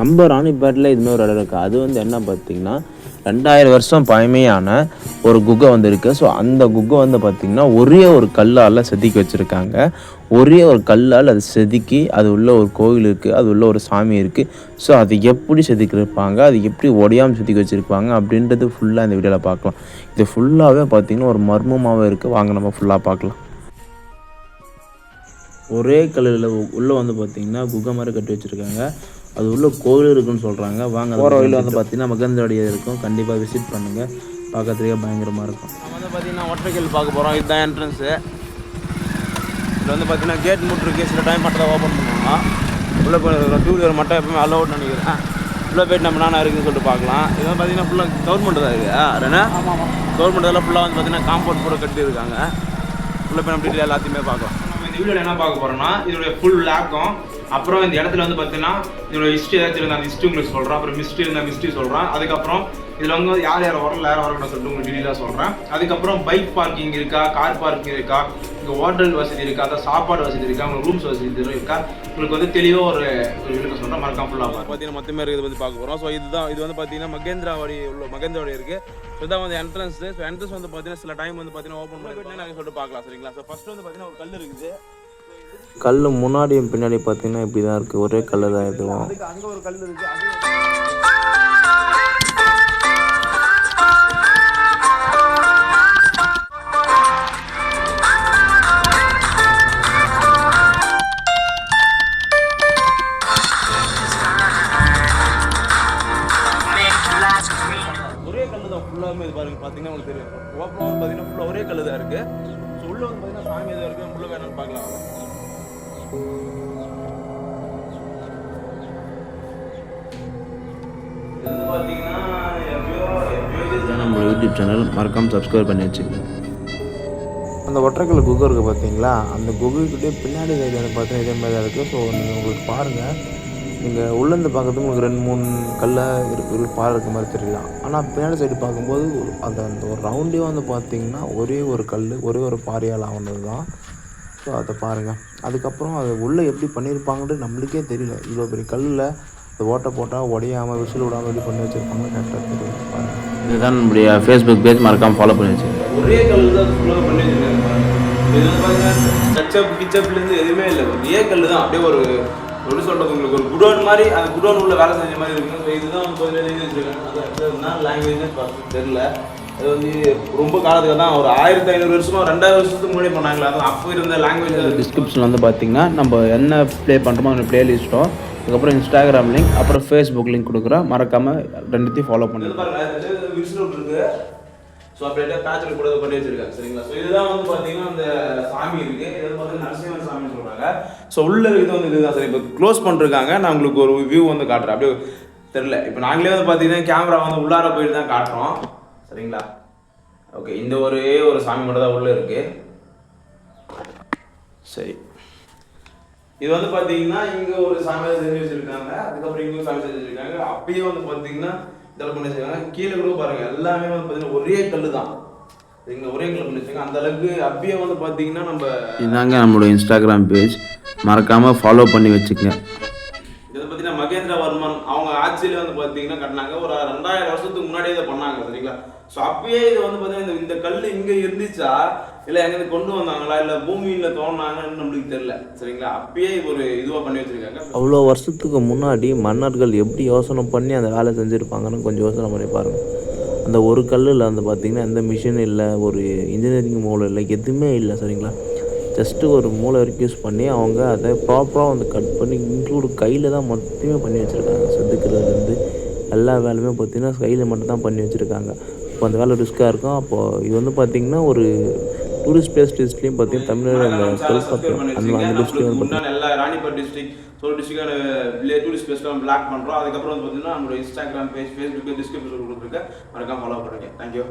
நம்ம ராணிப்பேட்டில் இதுமாதிரி ஒரு இடம் இருக்குது அது வந்து என்ன பார்த்தீங்கன்னா ரெண்டாயிரம் வருஷம் பழமையான ஒரு குகை வந்து இருக்குது ஸோ அந்த குகை வந்து பார்த்திங்கன்னா ஒரே ஒரு கல்லால் செதுக்கி வச்சுருக்காங்க. ஒரே ஒரு கல்லால் அது செதுக்கி அது உள்ள ஒரு கோவில் இருக்குது அது உள்ள ஒரு சாமி இருக்குது ஸோ அது எப்படி செதுக்கியிருப்பாங்க அது எப்படி உடையாமல் செதுக்கி வச்சுருப்பாங்க அப்படின்றது ஃபுல்லாக இந்த வீடியோவில் பார்க்கலாம். இது ஃபுல்லாகவே பார்த்திங்கன்னா ஒரு மர்மமாகவே இருக்குது வாங்க நம்ம ஃபுல்லாக பார்க்கலாம். ஒரே கல்லில் உள்ளே வந்து பார்த்திங்கன்னா குகை மாதிரி கட்டி வச்சுருக்காங்க. அது உள்ள கோவில் இருக்குன்னு சொல்கிறாங்க வாங்க போகிற வழியில் வந்து பார்த்தீங்கன்னா மகந்தோடைய இருக்கும். கண்டிப்பாக விசிட் பண்ணுங்கள் பார்க்கறதுக்கே பயங்கரமாக இருக்கும். நம்ம வந்து பார்த்தீங்கன்னா ஒற்றைக்கல் பார்க்க போகிறோம் இதுதான் என்ட்ரன்ஸு இதில் வந்து பார்த்தீங்கன்னா கேட் முட்டிருக்கு சில டைம் மட்டும் தான் ஓப்பன் பண்ணுவாங்க. உள்ளே போய் டூ வீலர் மட்டும் எப்பவுமே அலோட் நினைக்கிறேன். உள்ளே போயிட்டு நம்ம நானா இருக்குன்னு சொல்லிட்டு பார்க்கலாம். இது வந்து பார்த்தீங்கன்னா ஃபுல்லாக கவர்மெண்ட் தான் இருக்குது ரெனா? கவர்மெண்ட் இதெல்லாம் ஃபுல்லாக வந்து பார்த்தீங்கன்னா காம்பவுண்ட் கூட கட்டியிருக்காங்க. உள்ள போய் நம்ம டீட்டெயில் எல்லாத்தையுமே பார்க்கலாம். வீடியோவில் என்ன பார்க்க போறோம்னா இதோடைய ஃபுல் லேக்கும் அப்புறம் இந்த இடத்துல வந்து பார்த்தீங்கன்னா இதோட ஹிஸ்ட்ரி ஏதாச்சும் இருந்தால் அந்த ஹிஸ்ட்ரி உங்களுக்கு சொல்கிறேன் அப்புறம் மிஸ்ட்ரி இருந்தால் மிஸ்ட்ரி சொல்கிறேன் அதுக்கப்புறம் இதில் வந்து யார் யார் வரல யார் வரணும் சொல்லிட்டு உங்களுக்கு டீட்டெயிலாக சொல்கிறேன் அதுக்கப்புறம் பைக் பார்க்கிங் இருக்கா கார் பார்க்கிங் இருக்கா இங்கே ஹோட்டல் வசதி இருக்கா அதாவது சாப்பாடு வசதி இருக்கா உங்களுக்கு ரூம்ஸ் வசதி இருக்கா உங்களுக்கு வந்து தெளிவாக ஒரு ஒரு விளக்கம் சொல்கிறேன் மறக்காம ஃபுல்லாக பார்த்தீங்கன்னா மொத்தமே இருக்குது பற்றி பார்க்க போகிறோம் ஸோ இதுதான் இது வந்து பார்த்தீங்கன்னா மகேந்திராவாடி உள்ள மகேந்திராவாடி இருக்குது ஸோ இதான் வந்து என்ட்ரன்ஸ் ஸோ என்ட்ரன்ஸ் வந்து பார்த்தீங்கன்னா சில டைம் வந்து பார்த்தீங்கன்னா ஓப்பன் பண்ணி நாங்கள் சொல்லிட்டு பார்க்கலாம் சரிங்களா? ஸோ ஃபர்ஸ்ட் வந்து பார்த்தீங்கன்னா ஒரு கல் இருக்குது. கல் முன்னாடியும் பின்னாடி பார்த்தீங்கன்னா இப்படி தான் இருக்குது ஒரே கல் தான் இதுவும். ஒரே கல் தான் இது பாருங்க பார்த்தீங்கன்னா உங்களுக்கு தெரியும். ஓப்பன் வந்து பார்த்தீங்கன்னா ஃபுல்லாக ஒரே கல் தான் இருக்குது ஸோ உள்ள வந்து பார்த்தீங்கன்னா சாமி எதுவும் இருக்குது உள்ள வேணாலும் பார்க்கலாம். நம்ம யூடியூப் சேனல் மறக்காமல் சப்ஸ்கிரைப் பண்ணி வச்சுக்கோங்க. அந்த ஒற்றைக்கல் குகை இருக்குது பார்த்தீங்களா அந்த குகைக்கிட்டே பின்னாடி சைடு வந்து பார்த்தீங்கன்னா இதே மாதிரி தான் இருக்குது ஸோ நீங்கள் உங்களுக்கு பாருங்கள் நீங்கள் உள்ளேருந்து பார்க்கறதுக்கு உங்களுக்கு ரெண்டு மூணு கல்லை இருக்கு பாறை இருக்க மாதிரி தெரியலாம் ஆனால் பின்னாடி சைடு பார்க்கும்போது அந்த அந்த ஒரு ரவுண்டே வந்து பார்த்தீங்கன்னா ஒரே ஒரு கல் ஒரே ஒரு பாறையால் ஆனது தான் ஸோ அதை பாருங்கள் அதுக்கப்புறம் அது உள்ளே எப்படி பண்ணியிருப்பாங்கன்றது நம்மளுக்கே தெரியல. இவ்வளோ பெரிய கல்லில் அந்த ஓட்டை போட்டால் உடையாமல் விசில் விடாமல் எப்படி பண்ணி வச்சுருப்பாங்க கரெக்டாக தெரியல. இதுதான் நம்முடைய ஃபேஸ்புக் பேஜ் மறக்காமல் ஃபாலோ பண்ணி வச்சுக்கோங்க. ஒரே கல் தான் ஃபுல்லாக பண்ணி வச்சிருக்காங்க. இது டச்சப் கிச்சப்லேருந்து எதுவுமே இல்லை. ஒரே கல் தான். அப்படியே ஒரு எப்படி சொல்கிறது உங்களுக்கு ஒரு குடோன் மாதிரி அந்த குடோன் உள்ள வேலை செஞ்ச மாதிரி இருக்குங்க ஸோ இதுதான் கொஞ்சம் எழுதி வச்சிருக்காங்க. அது அடுத்ததுனா லாங்குவேஜ் தெரியல. அது வந்து ரொம்ப காலத்துக்கு தான் ஒரு ஆயிரத்தி ஐநூறு வருஷமா ரெண்டாயிரம் வருஷத்துக்கு முன்னாடி பண்ணாங்களா அது அப்போ இருந்த லாங்குவேஜ் டிஸ்கிரிப்ஷன் வந்து பார்த்தீங்கன்னா நம்ம என்ன ப்ளே பண்ணுறோமோ அந்த ப்ளேலிஸ்ட்டோ அதுக்கப்புறம் இன்ஸ்டாகிராம் லிங்க் அப்புறம் ஃபேஸ்புக் லிங்க் கொடுக்குறோம். மறக்காமல் ரெண்டுத்தையும் ஃபாலோ பண்ணுங்க. பாருங்க விசில் இருக்கு. ஸோ அப்படியே பேட்சில் கூட பண்ணி வச்சிருக்காங்க சரிங்களா? ஸோ இதுதான் வந்து பார்த்தீங்கன்னா அந்த சாமி இருக்கு. இது வந்து நரசிம்மன் சாமி சொல்றாங்க. ஸோ உள்ள இருக்கிறது வந்து இதுதான் சரி. இப்போ க்ளோஸ் பண்ணிருக்காங்க. நான் உங்களுக்கு ஒரு வியூ வந்து காட்டுறேன். அப்படியே தெரில இப்போ நாங்களே வந்து பார்த்தீங்கன்னா கேமரா வந்து உள்ளார போயிட்டு தான் காட்டுறோம். சரிங்களா? ஓகே இந்த ஒரே ஒரு சாமி மட்டும் தான் உள்ளே இருக்குது சரி. இது வந்து பார்த்தீங்கன்னா இங்கே ஒரு சாமி செஞ்சு வச்சுருக்காங்க. அதுக்கப்புறம் இங்கே ஒரு சாமி செஞ்சு வச்சிருக்காங்க. அப்பயே வந்து பார்த்தீங்கன்னா இதெல்லாம் பண்ணி வச்சிருக்காங்க. கீழே கூட பாருங்கள் எல்லாமே வந்து பார்த்தீங்கன்னா ஒரே கல்லு தான். இங்க ஒரே கல் பண்ணி வச்சிருக்காங்க. அந்த அளவுக்கு அப்பயே வந்து பார்த்தீங்கன்னா நம்ம இதாங்க நம்மளோட இன்ஸ்டாகிராம் பேஜ் மறக்காம ஃபாலோ பண்ணி வச்சுக்கங்க. இதை பார்த்தீங்கன்னா மகேந்திரவர்மன் அவங்க ஆட்சியில் வந்து பார்த்தீங்கன்னா கட்டினாங்க. ஒரு ரெண்டாயிரம் வருஷத்துக்கு முன்னாடியே இதை பண்ணாங்க சரிங்களா? ஸோ அப்பயே இது வந்து பார்த்தீங்கன்னா இந்த- இந்த கல் இங்கே இருந்துச்சா? இல்லை எங்கே கொண்டு வந்தாங்களா? இல்லை பூமியில் தோணாங்கன்னு நம்மளுக்கு தெரியல சரிங்களா? அப்பயே ஒரு இதுவாக பண்ணி வச்சிருக்காங்க. அவ்வளோ வருஷத்துக்கு முன்னாடி மன்னர்கள் எப்படி யோசனை பண்ணி அந்த வேலை செஞ்சுருப்பாங்கன்னு கொஞ்சம் யோசனை பண்ணி பாருங்கள் அந்த ஒரு கல்லில் வந்து பார்த்திங்கன்னா எந்த மிஷின் இல்லை ஒரு இன்ஜினியரிங் மூலம் இல்லை எதுவுமே இல்லை சரிங்களா? ஜஸ்ட்டு ஒரு மூளை வரைக்கும் யூஸ் பண்ணி அவங்க அதை ப்ராப்பராக வந்து கட் பண்ணி இன்க்ளூடு கையில் தான் மட்டுமே பண்ணி வச்சுருக்காங்க. செதுக்கிறதுலேருந்து எல்லா வேலையுமே பார்த்திங்கன்னா கையில் மட்டும் தான் பண்ணி வச்சுருக்காங்க. இப்போ அந்த வேலை ரிஸ்க்காக இருக்கும். அப்போது இது வந்து பார்த்திங்கன்னா ஒரு டூரிஸ்ட் பிளேஸ் லிஸ்ட்லேயும் பார்த்தீங்கன்னா தமிழ்நாடு அந்த கல்பாக்கம் அந்த அந்த லிஸ்ட்லேயும் முன்னாடி எல்லா ராணிப்பேட் டிஸ்ட்ரிக்ட் சோல் டிஸ்ட்ரிக்டான டூரிஸ்ட் பிளேஸ்லாம் பிளாக் பண்ணுறோம் அதுக்கப்புறம் வந்து பார்த்தீங்கன்னா நம்மளோட இன்ஸ்டாகிராம் பேஜ் ஃபேஸ்புக் டிஸ்கிரிப்ஷன் கொடுத்துருக்கேன். மறக்காம ஃபாலோ பண்ணுங்க தேங்க்யூ